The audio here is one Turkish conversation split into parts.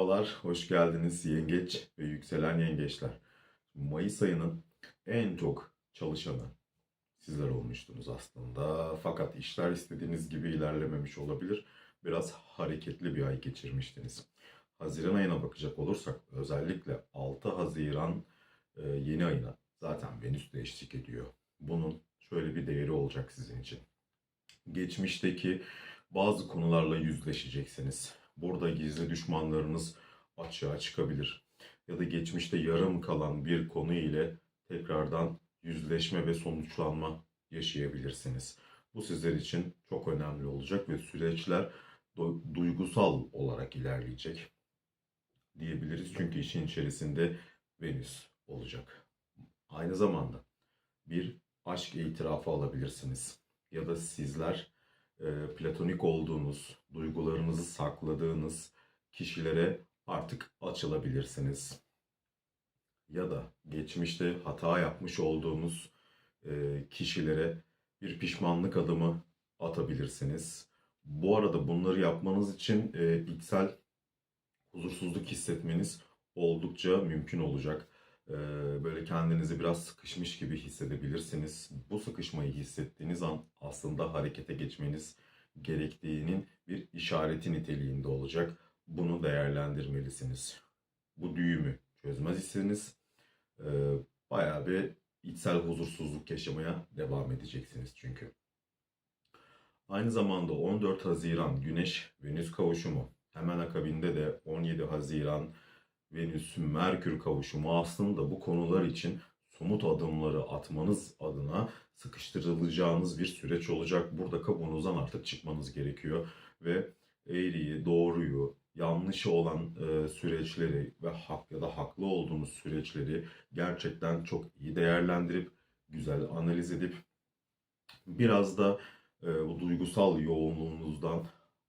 Merhabalar, hoş geldiniz yengeç ve yükselen yengeçler. Mayıs ayının en çok çalışanı sizler olmuştunuz aslında. Fakat işler istediğiniz gibi ilerlememiş olabilir. Biraz hareketli bir ay geçirmiştiniz. Haziran ayına bakacak olursak özellikle 6 Haziran e, yeni ayına zaten Venüs de eşlik ediyor. Bunun şöyle bir değeri olacak sizin için. Geçmişteki bazı konularla yüzleşeceksiniz. Burada gizli düşmanlarınız açığa çıkabilir. Ya da geçmişte yarım kalan bir konu ile tekrardan yüzleşme ve sonuçlanma yaşayabilirsiniz. Bu sizler için çok önemli olacak ve süreçler du- duygusal olarak ilerleyecek diyebiliriz. Çünkü işin içerisinde Venüs olacak. Aynı zamanda bir aşk itirafı alabilirsiniz. Ya da sizler e, platonik olduğunuz, duygularınızı sakladığınız kişilere artık açılabilirsiniz. Ya da geçmişte hata yapmış olduğunuz e, kişilere bir pişmanlık adımı atabilirsiniz. Bu arada bunları yapmanız için e, içsel huzursuzluk hissetmeniz oldukça mümkün olacak. E, böyle kendinizi biraz sıkışmış gibi hissedebilirsiniz. Bu sıkışmayı hissettiğiniz an aslında harekete geçmeniz gerektiğinin bir işareti niteliğinde olacak. Bunu değerlendirmelisiniz. Bu düğümü çözmez iseniz e, bayağı bir içsel huzursuzluk yaşamaya devam edeceksiniz çünkü. Aynı zamanda 14 Haziran Güneş Venüs kavuşumu hemen akabinde de 17 Haziran Venüs Merkür kavuşumu aslında bu konular için somut adımları atmanız adına sıkıştırılacağınız bir süreç olacak. Burada kabuğunuzdan artık çıkmanız gerekiyor ve eğriyi, doğruyu, yanlışı olan e, süreçleri ve hak ya da haklı olduğunuz süreçleri gerçekten çok iyi değerlendirip güzel analiz edip biraz da e, bu duygusal yoğunluğunuzdan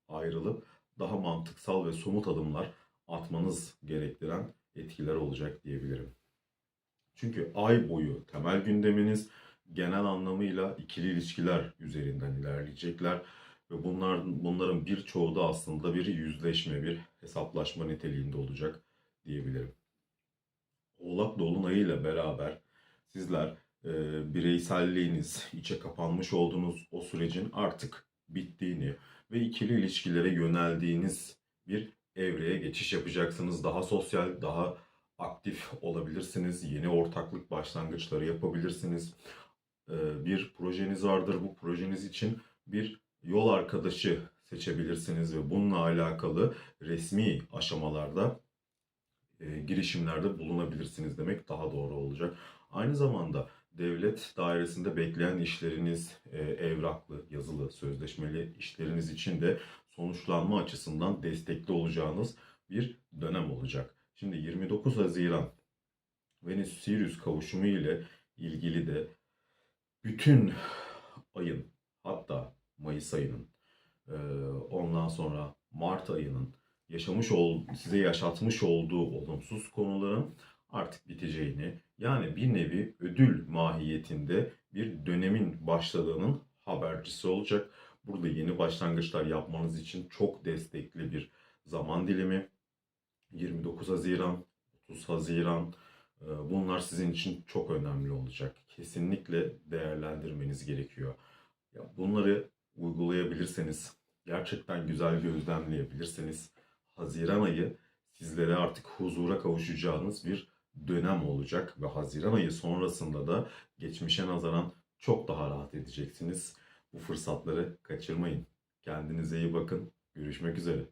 ayrılıp daha mantıksal ve somut adımlar atmanız gerektiren etkiler olacak diyebilirim. Çünkü ay boyu temel gündeminiz genel anlamıyla ikili ilişkiler üzerinden ilerleyecekler ve bunlar bunların birçoğu da aslında bir yüzleşme, bir hesaplaşma niteliğinde olacak diyebilirim. Oğlak Dolunayı ile beraber sizler e, bireyselliğiniz, içe kapanmış olduğunuz o sürecin artık bittiğini ve ikili ilişkilere yöneldiğiniz bir evreye geçiş yapacaksınız. Daha sosyal, daha aktif olabilirsiniz. Yeni ortaklık başlangıçları yapabilirsiniz. Ee, Bir projeniz vardır. Bu projeniz için bir yol arkadaşı seçebilirsiniz ve bununla alakalı resmi aşamalarda e, girişimlerde bulunabilirsiniz demek daha doğru olacak. Aynı zamanda devlet dairesinde bekleyen işleriniz, e, evraklı, yazılı, sözleşmeli işleriniz için de sonuçlanma açısından destekli olacağınız bir dönem olacak. Şimdi 29 Haziran Venüs-Sirius kavuşumu ile ilgili de bütün ayın hatta Mayıs ayının e, ondan sonra Mart ayının yaşamış ol, size yaşatmış olduğu olumsuz konuların artık biteceğini yani bir nevi ödül mahiyetinde bir dönemin başladığının habercisi olacak. Burada yeni başlangıçlar yapmanız için çok destekli bir zaman dilimi. 29 Haziran, 30 Haziran e, bunlar sizin için çok önemli olacak. Kesinlikle değerlendirmeniz gerekiyor. Bunları uygulayabilirseniz, gerçekten güzel gözlemleyebilirseniz Haziran ayı sizlere artık huzura kavuşacağınız bir dönem olacak ve Haziran ayı sonrasında da geçmişe nazaran çok daha rahat edeceksiniz. Bu fırsatları kaçırmayın. Kendinize iyi bakın. Görüşmek üzere.